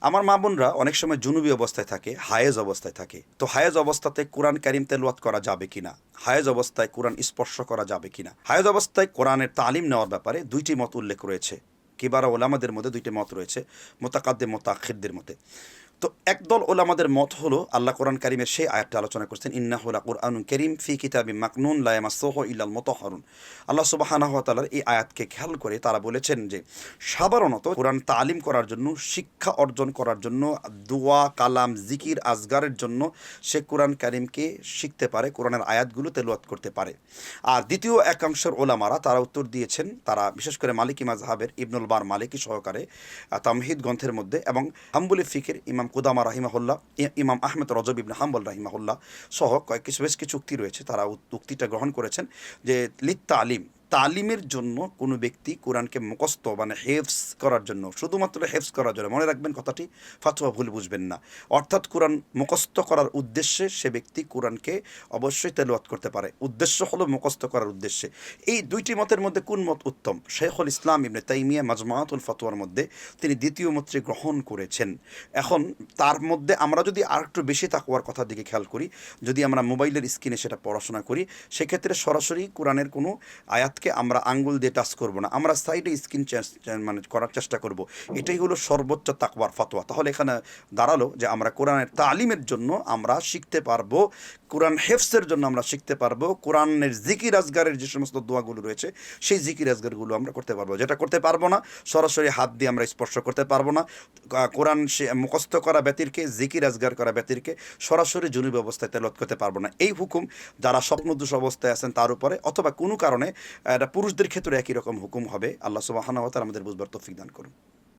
আমার মা বোনরা অনেক সময় জুনুবি অবস্থায় থাকে, হায়েজ অবস্থায় থাকে। তো হায়েজ অবস্থাতে কোরআন কারিম তেলওয়াত করা যাবে কিনা? হায়েজ অবস্থায় কোরআন স্পর্শ করা যাবে কিনা? হায়েজ অবস্থায় কোরআনের তালিম নেওয়ার ব্যাপারে দুইটি মত উল্লেখ রয়েছে। কিবারা ওলামাদের মধ্যে দুইটি মত রয়েছে মোতাকাদ্দে মোতাক্ষিরদের মতে তো একদল ওলামাদের মত হলো, আল্লাহ কোরআন কারিমের সেই আয়াতটা আলোচনা করছেন ইন্না হুলা কোরআন করিম ফি কিতাবি মাকনুন সোহ ইল্লাল মতহরুন। আল্লাহ সুবাহানাহ তালার এই আয়াতকে খেয়াল করে তারা বলেছেন যে, সাধারণত কোরআন তালিম করার জন্য, শিক্ষা অর্জন করার জন্য, দোয়া, কালাম, জিকির, আজগারের জন্য সে কোরআন কারিমকে শিখতে পারে, কোরআনের আয়াতগুলো তেলোয়াত করতে পারে। আর দ্বিতীয় একাংশের ওলামারা তারা উত্তর দিয়েছেন, তারা বিশেষ করে মালিকি মাজহাবের ইবনুল বার মালিকি সহকারে তামহিদ গ্রন্থের মধ্যে এবং হাম্বুলি ফিকের ইমাম কুদামা রাহিমাহুল্লাহ ইমাম আহমেদ রজব ইবনে হাম্বল রাহিমাহুল্লাহ সহ কয়েক কিছু, বেশ কিছু উক্তি রয়েছে। তারা উক্তিটা গ্রহণ করেছেন যে লিত্তা আলিম তালিমের জন্য কোনো ব্যক্তি কোরআনকে মুখস্থ মানে হেফস করার জন্য, শুধুমাত্র হেফস করার জন্য, মনে রাখবেন কথাটি, ফাতুয়া ভুল বুঝবেন না। অর্থাৎ কোরআন মুখস্থ করার উদ্দেশ্যে সে ব্যক্তি কোরআনকে অবশ্যই তেলাওয়াত করতে পারে। উদ্দেশ্য হলো মুখস্থ করার উদ্দেশ্যে। এই দুইটি মতের মধ্যে কোন মত উত্তম? শেখুল ইসলাম ইবনে তাইমিয়া মাজমাতুল ফতোয়ার মধ্যে তিনি দ্বিতীয় মতটি গ্রহণ করেছেন। এখন তার মধ্যে আমরা যদি আর একটু বেশি তাকুয়ার কথার দিকে খেয়াল করি, যদি আমরা মোবাইলের স্ক্রিনে সেটা পড়াশোনা করি, সেক্ষেত্রে সরাসরি কোরআনের কোনো আয়াতকে আমরা আঙ্গুল দিয়ে টাচ করব না, আমরা সাইডে স্ক্রিন মানে করার চেষ্টা করব। এটাই হলো সর্বোচ্চ তাকওয়ার ফতোয়া। তাহলে এখানে দাঁড়াল যে আমরা কোরআনের তালিমের জন্য আমরা শিখতে পারব, কোরআন হেফসের জন্য আমরা শিখতে পারব, কোরআনের জিকির আজগারের যে সমস্ত দোয়াগুলো রয়েছে, সেই জিকির আজগারগুলো আমরা করতে পারব। যেটা করতে পারব না, সরাসরি হাত দিয়ে আমরা স্পর্শ করতে পারব না। কোরআন সে মুখস্থ করা ব্যতিরকে, জিকির আজগার করা ব্যতিরকে সরাসরি জরুরি অবস্থায় তেলত করতে পারব না। এই হুকুম যারা স্বপ্নদোষ অবস্থায় আছেন তার উপরে, অথবা কোনো কারণে এটা পুরুষদের ক্ষেত্রে একই রকম হুকুম হবে। আল্লাহ সুবাহানা আমাদের বুঝবার তৌফিক দান করুন।